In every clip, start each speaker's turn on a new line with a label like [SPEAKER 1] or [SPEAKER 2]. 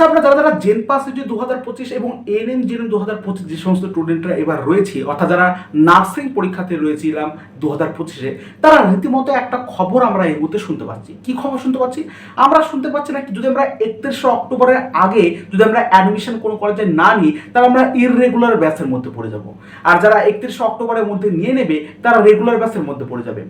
[SPEAKER 1] আচ্ছা আমরা যারা যারা জেন পাস যে দু হাজার পঁচিশ এবং এন এম জেন দু হাজার পঁচিশ যে সমস্ত স্টুডেন্টরা এবার রয়েছে, অর্থাৎ যারা নার্সিং পরীক্ষাতে রয়েছিলাম দু হাজার পঁচিশে, তারা রীতিমতো একটা খবর আমরা এই মুহূর্তে শুনতে পাচ্ছি। কি খবর শুনতে পাচ্ছি? আমরা শুনতে পাচ্ছি না যদি আমরা একত্রিশে অক্টোবরের আগে যদি আমরা অ্যাডমিশন কোনো কলেজে না নিই, তাহলে আমরা ইররেগুলার ব্যাচের মধ্যে পড়ে যাব। আর যারা একত্রিশে অক্টোবরের মধ্যে নিয়ে নেবে, তারা রেগুলার ব্যাচের মধ্যে পড়ে যাবে।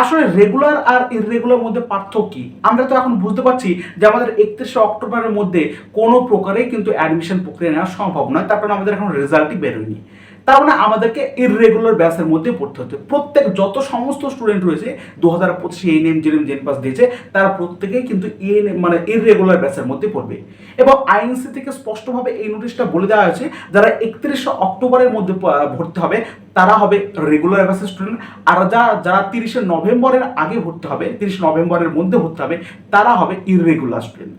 [SPEAKER 1] আসলে রেগুলার আর ইররেগুলার মধ্যে পার্থক্য কি? আমরা তো এখন বুঝতে পারছি যে আমাদের একত্রিশে অক্টোবরের মধ্যে কোনো প্রকারেই কিন্তু অ্যাডমিশন প্রক্রিয়া নেওয়া সম্ভব নয়, তার কারণে আমাদের এখন রেজাল্টই বেরোয়নি। তার মানে আমাদেরকে ইররেগুলার ব্যাচের মধ্যে পড়তে হচ্ছে। প্রত্যেক যত সমস্ত স্টুডেন্ট রয়েছে দু হাজার পঁচিশে এন এম জেন পাস দিয়েছে, তারা প্রত্যেকেই কিন্তু এন মানে ইররেগুলার ব্যাচের মধ্যে পড়বে। এবং আইএনসি থেকে স্পষ্টভাবে এই নোটিশটা বলে দেওয়া হয়েছে, যারা একত্রিশে অক্টোবরের মধ্যে ভর্তি হবে, তারা হবে রেগুলার ব্যাচের স্টুডেন্ট আর যা, যারা তিরিশে নভেম্বরের আগে ভর্তি হবে, তিরিশে নভেম্বরের মধ্যে ভর্তি হবে, তারা হবে ইররেগুলার স্টুডেন্ট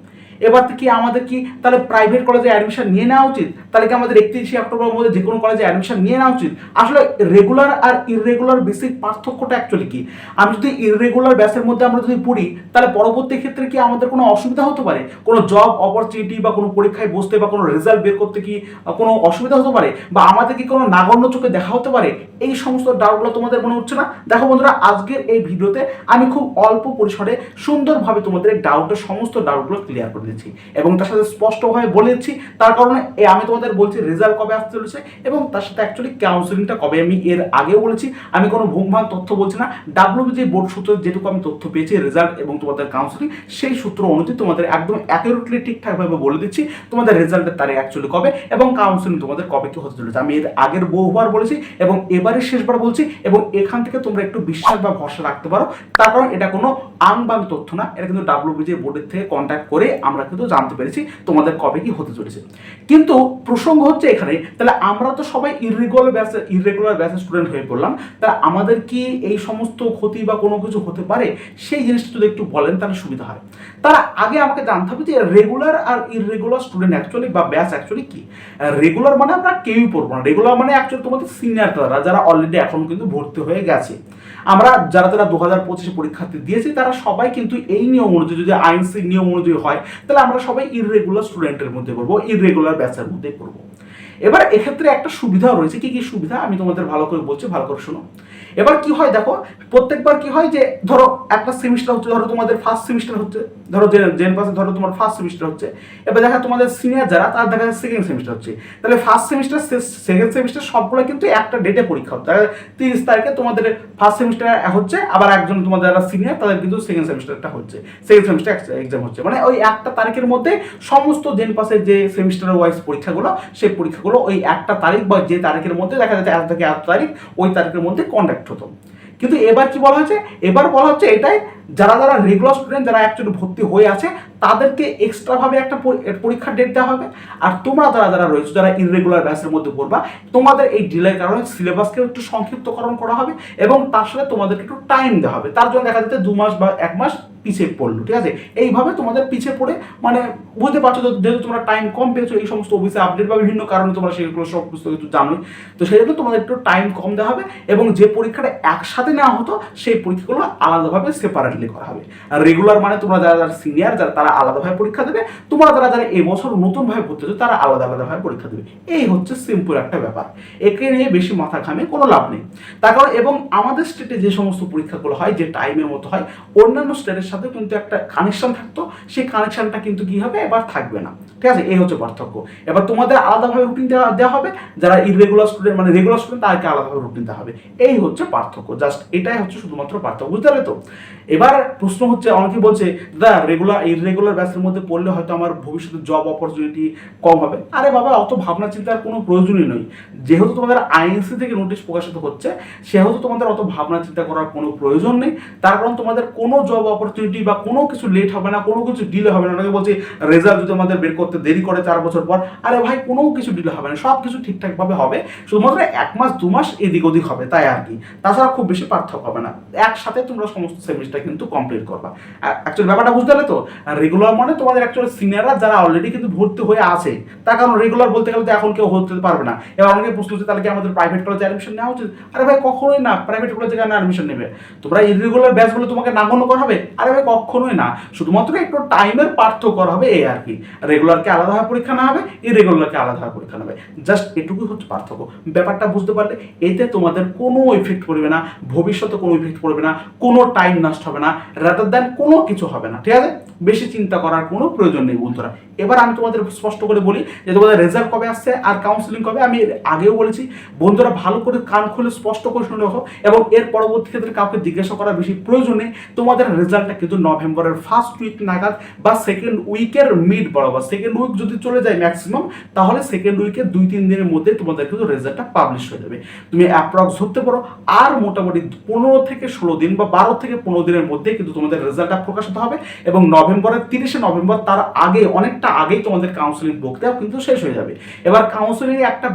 [SPEAKER 1] এবার কি আমাদের কি তাহলে প্রাইভেট কলেজে অ্যাডমিশন নিয়ে নেওয়া উচিত? তাহলে কি আমাদের একত্রিশে অক্টোবরের মধ্যে যে কোনো কলেজে অ্যাডমিশন নিয়ে নেওয়া উচিত? আসলে রেগুলার আর ইররেগুলার বেসিক পার্থক্যটা অ্যাকচুয়ালি কি? আমি যদি ইররেগুলার ব্যাচের মধ্যে আমরা যদি পড়ি, তাহলে পরবর্তী ক্ষেত্রে কি আমাদের কোনো অসুবিধা হতে পারে? কোনো জব অপরচুনিটি বা কোনো পরীক্ষায় বসতে বা কোনো রেজাল্ট বের করতে কি কোনো অসুবিধা হতে পারে? বা আমাদের কি কোনো নাগণ্য চোখে দেখা হতে পারে? এই সমস্ত ডাউটগুলো তোমাদের মনে হচ্ছে না? দেখো বন্ধুরা, আজকের এই ভিডিওতে আমি খুব অল্প পরিসরে সুন্দরভাবে তোমাদের ডাউটের সমস্ত ডাউটগুলো ক্লিয়ার করে দিচ্ছি। এবং তার সাথে স্পষ্টভাবে বলে দিচ্ছি তার কারণে আমি তোমাদের বলছি রেজাল্ট কবে আসতে চলেছে এবং তার সাথে অ্যাকচুয়ালি কাউন্সিলিংটা কবে আমি এর আগেও বলেছি। আমি কোনো ভুমভান তথ্য বলছি না। ডাব্লিউবিজি বোর্ড সূত্রে যেটুকু আমি তথ্য পেয়েছি রেজাল্ট এবং তোমাদের কাউন্সিলিং সেই সূত্র অনুযায়ী তোমাদের একদম অ্যাকুরেটলি ঠিকঠাকভাবে বলে দিচ্ছি তোমাদের রেজাল্টের তারিখ অ্যাকচুয়ালি কবে এবং কাউন্সিলিং তোমাদের কবে কি হতে চলেছে। আমি এর আগের বহুবার বলেছি এবং এবারে শেষবার বলছি এবং এখান থেকে তোমরা একটু বিশ্বাস বা ভরসা রাখতে পারো। তার কারণ এটা কোনো আনবান তথ্য না, এটা কিন্তু ডাব্লিউবিজি বোর্ডের থেকে কন্ট্যাক্ট করে আমরা কিন্তু জানতে পেরেছি তোমাদের কবে কি হতে চলেছে। কিন্তু প্রসঙ্গ হচ্ছে এখানে, তাহলে আমরা তো সবাই ইররেগুলার ব্যাচ ইররেগুলার ব্যাচের স্টুডেন্ট হয়ে পড়লাম তাহলে আমাদের কি এই সমস্ত ক্ষতি বা কোনো কিছু হতে পারে? সেই জিনিসটা যদি একটু বলেন তাহলে সুবিধা হয়। তার আগে আমাকে জানতে হবে যে রেগুলার আর ইররেগুলার স্টুডেন্ট অ্যাকচুয়ালি বা ব্যাচ অ্যাকচুয়ালি কি? রেগুলার মানে আমরা কেউই পড়ব না। রেগুলার মানে অ্যাকচুয়ালি তোমাদের সিনিয়র তারা, যারা অলরেডি এখন কিন্তু ভর্তি হয়ে গেছে। আমরা যারা যারা দু হাজার পঁচিশে পরীক্ষার্থী দিয়েছি, তারা সবাই কিন্তু এই নিয়ম অনুযায়ী, যদি আইনসি নিয়ম অনুযায়ী হয় তাহলে আমরা সবাই ইররেগুলার স্টুডেন্টের মধ্যে পড়ব ইররেগুলার ব্যাচের মধ্যে পড়ব। এবার এক্ষেত্রে একটা সুবিধাও রয়েছে। কি কি সুবিধা? আমি তোমাদের ভালো করে বলছি, ভালো করে শোনো। এবার কি হয় দেখো, প্রত্যেকবার কি হয় যে, ধরো একটা সেমিস্টার হচ্ছে, ধরো তোমাদের ফার্স্ট সেমিস্টার হচ্ছে, ধরো জেন পাসে ধরো তোমার ফার্স্ট সেমিস্টার হচ্ছে, এবার দেখা তোমাদের সিনিয়র যারা, তার দেখা যাচ্ছে সেকেন্ড সেমিস্টার হচ্ছে। তাহলে ফার্স্ট সেমিস্টার সেকেন্ড সেমিস্টার সবগুলো কিন্তু একটা ডেটে পরীক্ষা হচ্ছে। তিরিশ তারিখে তোমাদের ফার্স্ট সেমিস্টার হচ্ছে, আবার একজন তোমাদের যারা সিনিয়র তাদের কিন্তু সেকেন্ড সেমিস্টারটা হচ্ছে। সেকেন্ড সেমিস্টার এক্সাম হচ্ছে। মানে ওই একটা তারিখের মধ্যে সমস্ত জেন পাসের যে সেমিস্টার ওয়াইজ পরীক্ষাগুলো, সেই পরীক্ষাগুলো ওই একটা তারিখ বা যে তারিখের মধ্যে দেখা যাচ্ছে এত থেকে এত তারিখ, ওই তারিখের মধ্যে কন্ডাক্ট হতো কিন্তু এবার কি বলা হয়েছে? এবার বলা হচ্ছে এটাই, যারা যারা রেগুলার স্টুডেন্ট যারা অ্যাকচুয়ালি ভর্তি হয়ে আছে, তাদেরকে এক্সট্রাভাবে একটা পরীক্ষার ডেট দেওয়া হবে। আর তোমরা যারা যারা রয়েছে, যারা ইনরেগুলার ব্যাচের মধ্যে পড়বা, তোমাদের এই ডিলের কারণে সিলেবাসকে একটু সংক্ষিপ্তকরণ করা হবে এবং তার সাথে তোমাদেরকে একটু টাইম দেওয়া হবে। তার জন্য দেখা যাচ্ছে দু মাস বা এক মাস পিছিয়ে পড়ল, ঠিক আছে? এইভাবে তোমাদের পিছিয়ে পড়ে মানে বুঝতে পারছ যেহেতু তোমরা টাইম কম পেয়েছ, এই সমস্ত অফিসে আপডেট বা বিভিন্ন কারণে তোমরা সেগুলো সব কিছু জানোই। তো সেই জন্য তোমাদের একটু টাইম কম দেওয়া হবে এবং যে পরীক্ষাটা একসাথে নেওয়া হতো, সেই পরীক্ষাগুলো আলাদাভাবে সেপারেটলি করা হবে। আর রেগুলার মানে তোমরা যারা যারা সিনিয়র যারা তারা আলাদাভাবে পরীক্ষা দেবে, তোমরা যারা যারা এবছর নতুনভাবে হচ্ছে তারা আলাদা আলাদাভাবে পরীক্ষা দেবে। এই হচ্ছে সিম্পল একটা ব্যাপার। একে নিয়ে বেশি মাথা ঘামে কোনো লাভ নেই। তার কারণ এবং আমাদের স্টেটে যে সমস্ত পরীক্ষাগুলো হয়, যে টাইমের মতো হয়, অন্যান্য স্টেটের সাথে কিন্তু একটা কানেকশন থাকতো, সেই কানেকশনটা কিন্তু কি হবে? এবার থাকবে না। ঠিক আছে? এই হচ্ছে পার্থক্য। এবার তোমাদের আলাদাভাবে রুটিন দেওয়া হবে। যারা ইরেগুলার স্টুডেন্ট মানে রেগুলার স্টুডেন্ট তাদেরকে আলাদাভাবে রুটিন দেওয়া হবে। এই হচ্ছে পার্থক্য। জাস্ট এটাই হচ্ছে শুধুমাত্র পার্থক্য। বুঝতে পারলে তো এবার প্রশ্ন হচ্ছে, অনেকে বলছে, দাদা রেগুলার ইরেগুলার ব্যাচের মধ্যে পড়লে হয়তো আমার ভবিষ্যতে জব অপরচুনিটি কম হবে। আরে বাবা, অত ভাবনা চিন্তার কোনো প্রয়োজনই নয় যেহেতু তোমাদের আইএনসি থেকে নোটিশ প্রকাশিত হচ্ছে, সেহেতু তোমাদের অত ভাবনা চিন্তা করার কোনো প্রয়োজন নেই। তার কারণ তোমাদের কোনো জব অপরচুনিটি বা কোনো কিছু লেট হবে না, কোনো কিছু ডিলে হবে না। অনেকে বলছে রেজাল্ট যদি আমাদের বের করতে দেরি করে চার বছর পর, আরে ভাই, কোনো কিছু ডিলে হবে না। সব কিছু ঠিকঠাকভাবে হবে, শুধুমাত্র এক মাস, দু মাস এদিক ওদিক হবে, তাই আর কি। তাছাড়া খুব বেশি পার্থক্য হবে না। একসাথে তোমরা সমস্ত সেমিস্টার সেটা কিন্তু কমপ্লিট করবা। অ্যাকচুয়ালি ব্যাপারটা বুঝতে পারলে তো? রেগুলার মানে তোমাদের অ্যাকচুয়ালি সিনিয়ররা যারা অলরেডি কিন্তু ভর্তি হয়ে আছে, তার কারণ রেগুলার বলতে গেলে তো এখন কেউ হতে পারবে না। এবার অনেকে প্রশ্ন হচ্ছে তাহলে কি আমাদের প্রাইভেট কলেজে অ্যাডমিশন নেওয়া উচিত? আরে ভাই, কখনোই না। প্রাইভেট কলেজে কেন অ্যাডমিশন নেবে? তোমরা ইরেগুলার ব্যাচগুলো তোমাকে নাগণ্য করা হবে আরে ভাই কখনোই না। শুধুমাত্র একটু টাইমের পার্থক্য করা হবে এই আর কি। রেগুলারকে আলাদাভাবে পরীক্ষা না হবে ইরেগুলারকে আলাদাভাবে পরীক্ষা নেবে জাস্ট এটুকুই হচ্ছে পার্থক্য। ব্যাপারটা বুঝতে পারলে এতে তোমাদের কোনো ইফেক্ট পড়বে না, ভবিষ্যতে কোনো ইফেক্ট পড়বে না, কোনো টাইম নষ্ট হবে না রাদার দ্যান কোনো কিছু হবে না। ঠিক আছে? বেশি চিন্তা করার কোনো প্রয়োজন নেই বন্ধুরা। এবার আমি তোমাদের স্পষ্ট করে বলি যে তোমাদের রেজাল্ট কবে আসছে আর কাউন্সিলিং কবে, আমি আগেও বলেছি, বন্ধুরা ভালো করে কান খুলে স্পষ্ট করে শুনে রাখো এবং এর পরবর্তী ক্ষেত্রে কাউকে জিজ্ঞাসা করার বেশি প্রয়োজন নেই। তোমাদের রেজাল্টটা কিন্তু নভেম্বরের ফার্স্ট উইক নাগাদ বা সেকেন্ড উইকের মিড বরাবর সেকেন্ড উইক যদি চলে যায় ম্যাক্সিমাম তাহলে সেকেন্ড উইকের দুই, তিন দিনের মধ্যে তোমাদের কিন্তু রেজাল্টটা পাবলিশ হয়ে যাবে। তুমি অ্যাপ্রক্স ধরতে পারো, আর মোটামুটি পনেরো থেকে ষোলো দিন বা বারো থেকে পনেরো দিনের মধ্যে কিন্তু তোমাদের রেজাল্টটা প্রকাশিত হবে এবং নভেম্বরের তিরিশে নভেম্বর তার আগে, অনেকটা আগেই তোমাদের কাউন্সিলিং প্রক্রিয়া কিন্তু শেষ হয়ে যাবে। এবার কাউন্সিলিং একটা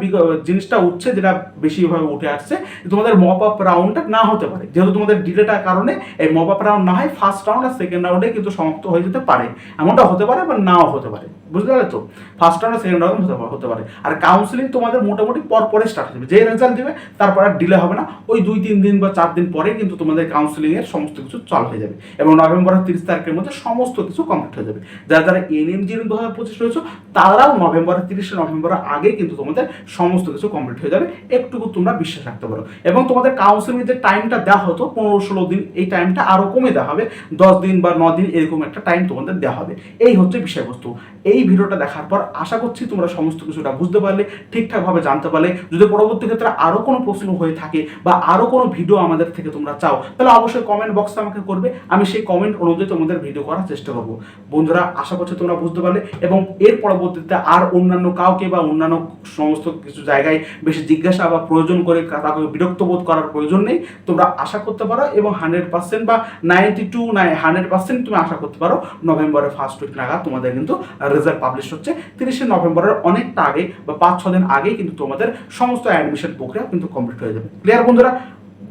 [SPEAKER 1] জিনিসটা উঠছে যেটা বেশিভাবে উঠে আসছে তোমাদের মপ আপ রাউন্ডটা না হতে পারে। যেহেতু তোমাদের ডিলেটার কারণে এই মপ আপ রাউন্ড না হয় ফার্স্ট রাউন্ড আর সেকেন্ড রাউন্ডে কিন্তু সমাপ্ত হয়ে যেতে পারে। এমনটা হতে পারে বা নাও হতে পারে। বুঝতে পারলে তো? ফার্স্ট রাউন্ড সেকেন্ড রাউন্ড হতে পারে- হতে পারে। আর কাউন্সিলিং তোমাদের মোটামুটি পর পরে স্টার্ট হবে যে রেজাল্ট দিবে তারপর আর ডিলে হবে না। ওই দুই, তিন দিন বা চার দিন পরে কিন্তু তোমাদের কাউন্সিলিং এর সমস্ত কিছু চালু হয়ে যাবে। এবং নভেম্বরের তিরিশ তারিখের মধ্যে সমস্ত কিছু কমপ্লিট হয়ে যাবে। যারা যারা এনএমজি দু হাজার পঁচিশ রয়েছে, তারাও নভেম্বরের তিরিশে নভেম্বরের আগে কিন্তু তোমাদের সমস্ত কিছু কমপ্লিট হয়ে যাবে। একটুকু তোমরা বিশ্বাস রাখতে পারো। এবং তোমাদের কাউন্সিলিং যে টাইমটা দেওয়া হতো, পনেরো, ষোলো দিন, এই টাইমটা আরও কমে দেওয়া হবে। দশ দিন বা ন দিন এরকম একটা টাইম তোমাদের দেওয়া হবে। এই হচ্ছে বিষয়বস্তু। এই ভিডিওটা দেখার পর আশা করছি তোমরা সমস্ত কিছুটা বুঝতে পারলে, ঠিকঠাকভাবে জানতে পারলে। যদি পরবর্তী ক্ষেত্রে আরও কোনো প্রশ্ন হয়ে থাকে বা আরও কোনো ভিডিও আমাদের থেকে তোমরা চাও, তাহলে অবশ্যই কমেন্ট বক্সে আমাকে করবে। আমি সেই কমেন্ট অনুযায়ী তোমাদের ভিডিও করার চেষ্টা করব। বন্ধুরা, আশা করছি তোমরা বুঝতে পারলে এবং এর পরবর্তীতে আর অন্যান্য কাউকে বা অন্যান্য সমস্ত কিছু জায়গায় বেশি জিজ্ঞাসা বা প্রয়োজন করে তাকে বিরক্ত বোধ করার প্রয়োজন নেই। তোমরা আশা করতে পারো এবং হান্ড্রেড পার্সেন্ট বা নাইনটি টু নাই হান্ড্রেড পার্সেন্ট তুমি আশা করতে পারো নভেম্বরের ফার্স্ট উইক নাগাদ তোমাদের কিন্তু রেজাল্ট পাবলিশ হচ্ছে। তিরিশে নভেম্বরের অনেকটা আগে বা পাঁচ, ছ দিন আগেই কিন্তু তোমাদের সমস্ত অ্যাডমিশন প্রক্রিয়া কিন্তু কমপ্লিট হয়ে যাবে। ক্লিয়ার বন্ধুরা?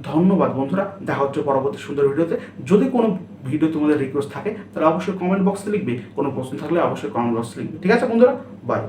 [SPEAKER 1] ধন্যবাদ বন্ধুরা। দেখা হচ্ছে পরবর্তী সুন্দর ভিডিওতে। যদি কোনো ভিডিও তোমাদের রিকোয়েস্ট থাকে, তাহলে অবশ্যই কমেন্ট বক্সে লিখবে। কোনো প্রশ্ন থাকলে অবশ্যই কমেন্ট বক্সে লিখবে। ঠিক আছে বন্ধুরা? বাই